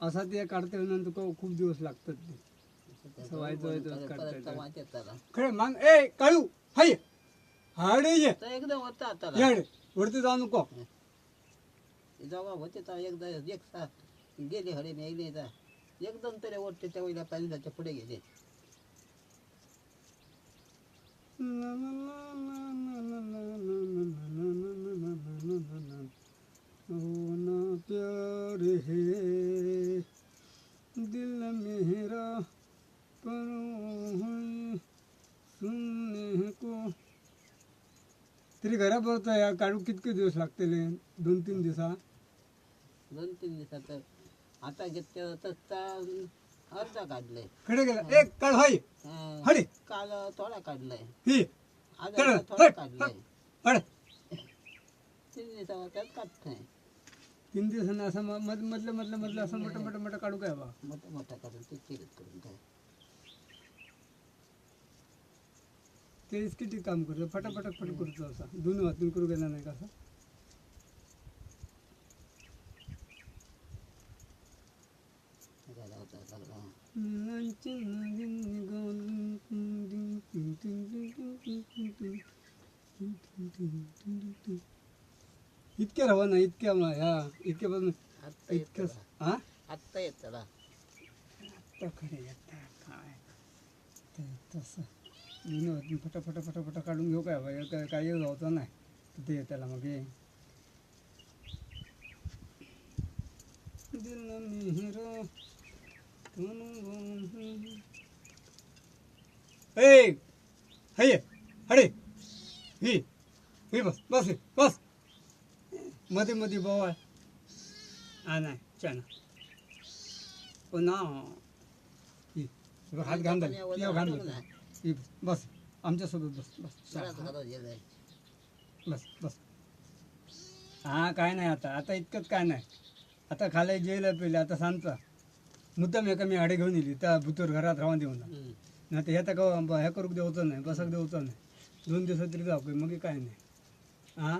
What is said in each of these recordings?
असा ते काढता नंतर खूप दिवस लागतात ते. असं व्हायचं व्हायचं काढता खरे मग ए काळू हाय हाडे ये. एकदम होता हाडे. वरती जाऊ नको. जेव्हा होते तेव्हा एकदा एक सा गेले हडे मेले तर एकदम तरी ओढते त्या वेळेला पाण्याच्या पुढे गेले. होना प्यार है दिल मेरा पर सुनने को। तरी घरा बघतो या काढू कितके दिवस लागतले दोन तीन दिवसा. दोन तीन दिवसात आता घेतलं तर अर्धा काढलंय खडे गेला. एक काढ हाय हडे काल थोडा काढलाय ही. आज थोडा काढलाय तीन दिवसावर त्यात काढतोय तीन दिवसांना असं म- मध मधलं मधलं मधलं असं मोठं मोठं मोठं काढू काय बा? मोठा मोठा करून ते चिरत करून काय? तेच किती काम करतो फटाफट फट करतो असा. दोन्ही हातून करू गेला नाही का असं? झाला होता सगळा इतक्या राहा ना इतक्या मा- ह्या इतक्या पण आत्ता येत इतकं. हा? आत्ता येत त्याला आता खरे आता काय? ते तसं. हातून फटाफट फटाफट काढून घेऊ काय? बा काय काही होतं नाही. तर ते त्याला मग हे दिल मेरा ए हये हडे ही ही बस बस बस। मध्ये मध्ये बवाळ. हा नाही चाना पुन्हा ही हे हात घाण झाले. तुझ्या घाण झाले. बस, आमच्यासोबत बस. बस. बस बस. हा काय नाही आता. आता इतकंच काय नाही. आता खाले जेला पहिले आता सांगता मुद्दाम एका मी आडे घेऊन येली त्या भुतूर घरात राहून देऊन. नाही तर हे तर का हे करूक देऊचं नाही बसक देऊचं नाही. दोन दिवसात तरी जाऊ मग काय नाही. हा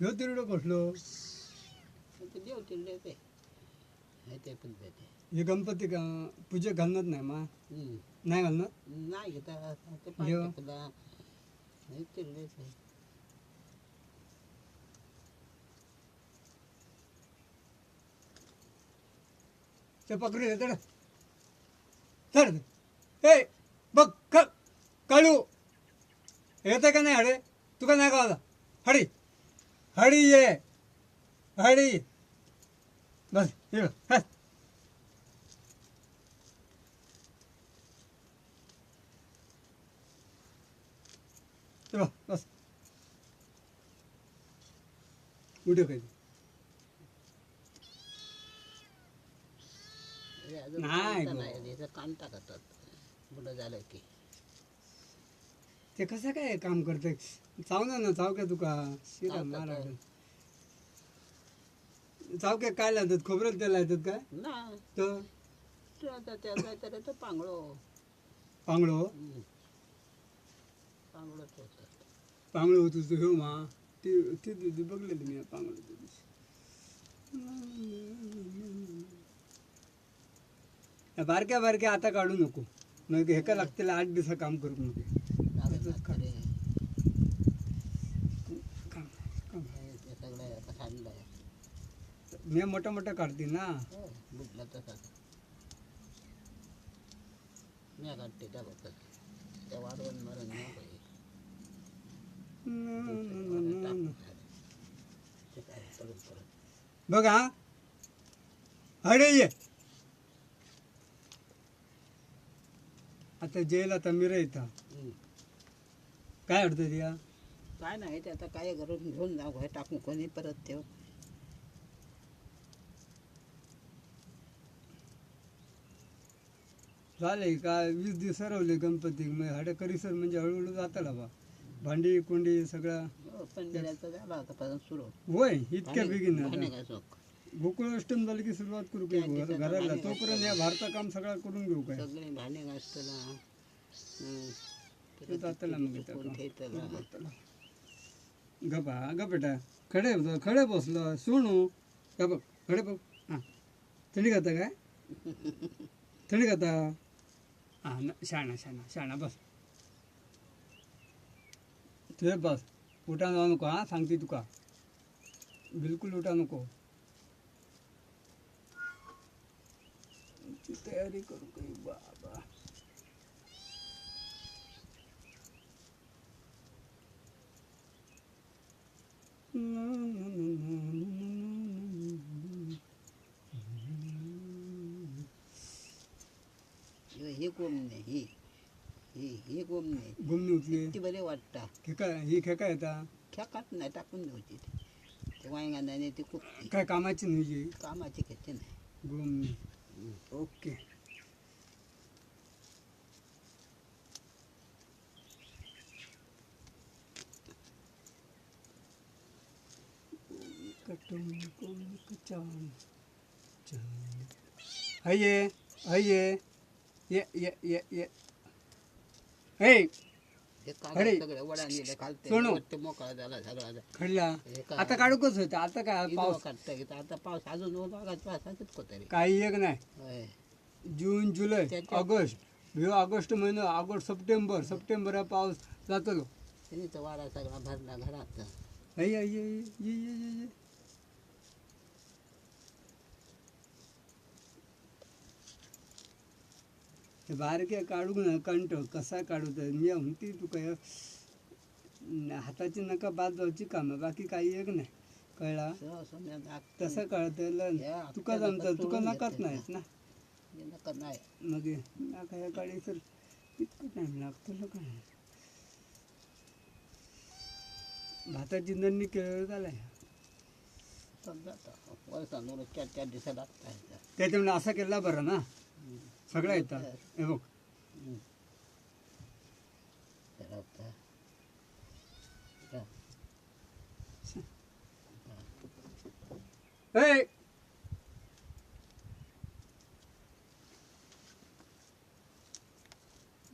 ह्यो तिरडो कसलो ते देव तिरले ते हे ते पण देते हे गणपती का पूजेक घालणार नाही मा. नाही घालणार? नाही घेता. ते. पाहिजे हे तिरले ते ते पकडू दे चढ. चढ. ए बघ काळू. येतं का नाही हडे? तुका नाही का आता हडी. हडी ये हडी बस बस. बस उठे अजून नाही कांता करतात मोठं झालं की. ते कसं काय काम करते चावना ना चावक्या तुका? शिरा मारा आहे. चावक्या काय लावतात खोबरेल तेल लावतात काय ना. तर तो आता तर तो पांगळो. पांगळो? हं. पांगळो होतो तू हो मा. ती ती ती बघलेली मी पांगळो दिवशी. बारक्या बारक्या आता काढू नको. मग हेका लागतील आठ दिवसा काम करू नको. हे ते सगळं आता खाल्लंय मी मोठं मोठं काढते ना. हो बुडला तसाच मी काढते त्या बघत त्या वाढवून मरण ते काय बघा. अरे ये. आता जेल आता मिरा येतं. काय अडतं या काय नाही ते आता काय घरून घेऊन जाऊ हे टाकून कोणी परत ठेव झाले का? वीस दिवस सरवले गणपती मग हाडे करीसर म्हणजे हळूहळू जाताला बा. भांडी कुंडी सगळं. हो, झाला आता सुरू? होय इतक्या बेगीन काय गोकुळ अष्टम झालं की सुरुवात करू त्या दिवसाचं घराला तोपर्यंत या भारता काम सगळं करून घेऊ काय? सगळे भांडे घासतला. ते जातला मग. गपा ग बेटा. खडे होतं खडे बसलं. सोनू. बघ खडे बघ हां. थंडी खाता काय? थंडी खाता हां शाणा शाणा शाणा बस. तुझे बस. उठा जाऊ नको हां सांगते तुका. बिलकुल उठा नको. तयारी करू काही बाबा हे कोंबणे ही ही हे कोंबणे गुमनी उठली. ती बरे वाटता. खेका ही खेका येता खेकात नाही टाकून द्यायची ती. ते वांगा नाही ती खूप काय कामाची नाही कामाची खेचे नाही. गुमनी. ओके. अये अये ये ये ये ये। हे हे अरे, कागद सगळे वडा नेले खालते सोनू. मोकळा झाला सगळा खडला? आता काढूकच होतं आता काय पाऊस? काढता येतं आता पाऊस अजून दोन भागात पाऊस असत कोतरी काही एक नाही जून जुलै ऑगस्ट ह्यो ऑगस्ट महिना ऑगस्ट सप्टेंबर सप्टेंबर हा पाऊस जातलो वारा सगळा भरला घरात अय अय, ये ये ये ते बारके काढूक ना कंट कसा काढू तर मी म्हणते तुका हाताची नका बाद जावची कामं बाकी काही एक नाही. कळला? तसं कळतं तुका जमतं तुका नकाच नाहीत ना. नाही मग नाका काळी तर इतकं टाईम लागतो काय? भाताची नंदी केळ लागतात त्याच्यामुळे असा केला बरं ना? सगळं येतात. हे बघ. ए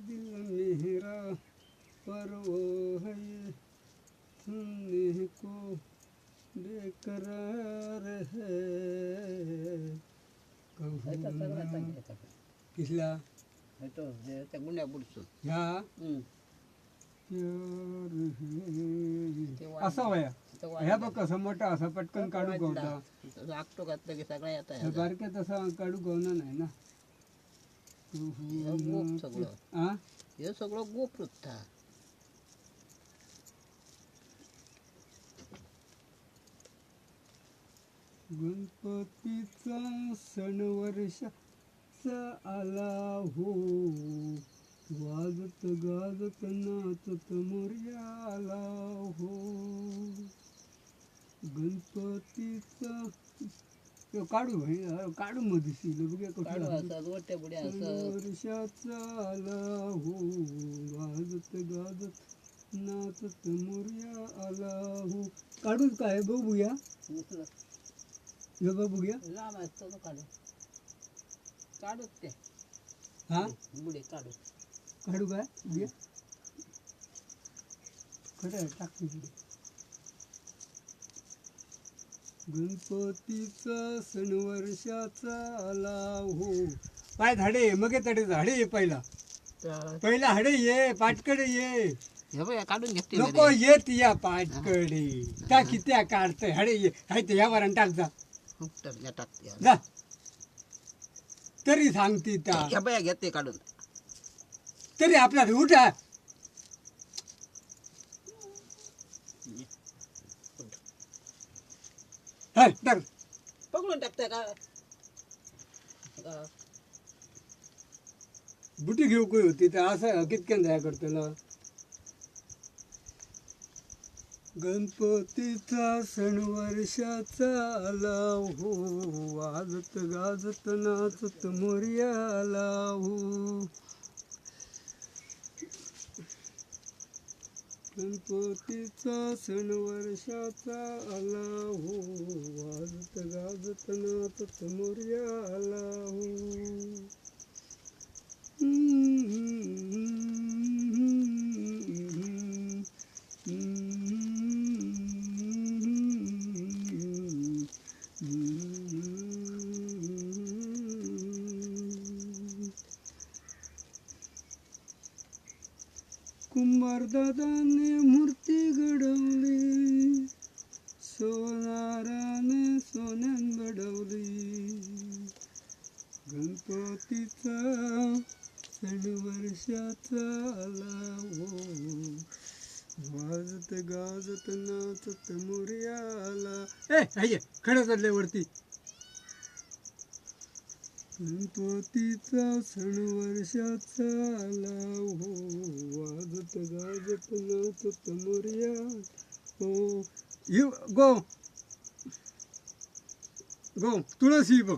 दिल मेरा पर वो है सुनने को बेकरार है कहूँ ना किसला त्या ह्या. असा वया. ह्या बघ कसं मोठा असा पटकन काढू गवता. लागतो घातलं की सगळ्या येत ह्या बारक्या तसा काढू गवना नाही ना. गोप सगळं. हा हे सगळं गोप वृत्ता. गणपतीचा सण वर्षाचा आला हो. वाजत गाजत नाचत मोर्या आला हो. गणपतीचा काढू काढू सण असं वर्षाचा आला हो. वाजत गाजत नाचत मोर्या आला हो. काढूच काय बघूया? हे बघूया. काढू काढूच ते. हा? बुडे काढू काढू काय बघूया खरं पुढे. गणपतीचा सण वर्षाचा आला हो. पाय झाडे मग तडे झाडे ये पहिला. पहिला हाडे ये पाटकडे ये. काढून घेते नको येत या पाटकडे. त्या कित्या काढतंय हाडे ये. हाय ते यावर टाक जा. टाकते जा. तरी सांगते त्या ह्या बया घेते काढून तरी आपला उठा हाय धर. पकडून टाकते का का? बुटी घेऊ काही होती तर असं कितक्यान जाय करतलो गणपतीचा सण वर्षाचा आला हो. वाजत गाजत नाचत मोर्या आला हो. गणपतीचा सण वर्षाचा आला हो. वाजत गाजत नाचत मोर्या आला हो. दादाने मूर्ती घडवली. सोनाराने सोन्यान बडवली गणपतीचा सण वर्षाचा आला हो. वाजत गाजत नाचत मोर्या आला. ए खड्या खडं वरती गणपतीचा सण वर्षाचा आला. हो वाजत गाजत नाचत मोर्या हो यु गो. गो तुळस ही बघ.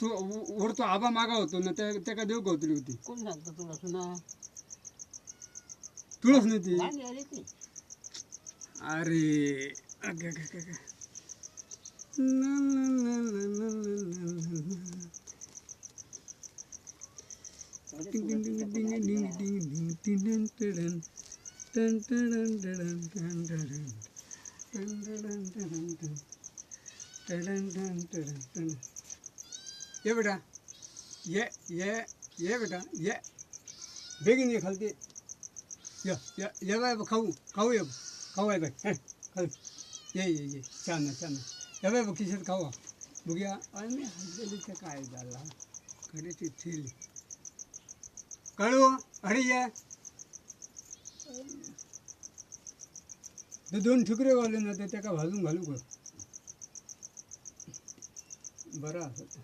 तू वर तो आबा मागा होतो ना त्या त्या का देव गवतली होती? कोण सांगतो तुला सुना? तुळस नाही ती. ती. अरे अग, अग, अग, अग. ला, ला, ला, ला, ला, ला, ला, ला. ये बेटा ये ये ये बेटा ये बेगीन ये खालती ये ये ये बाय खाऊ खाऊ ये खाऊ आहे बाय हे, खाऊ ये ये ये छान आहे, छान आहे. ये बाय बघ किशोर खाऊ हा. बघूया आणि हल्लेलीचं काय झाला खरेची ठेली कळू आणि ये. ते दोन ठिकरे घालले ना ते त्याका भाजून घालू का? बरं. असं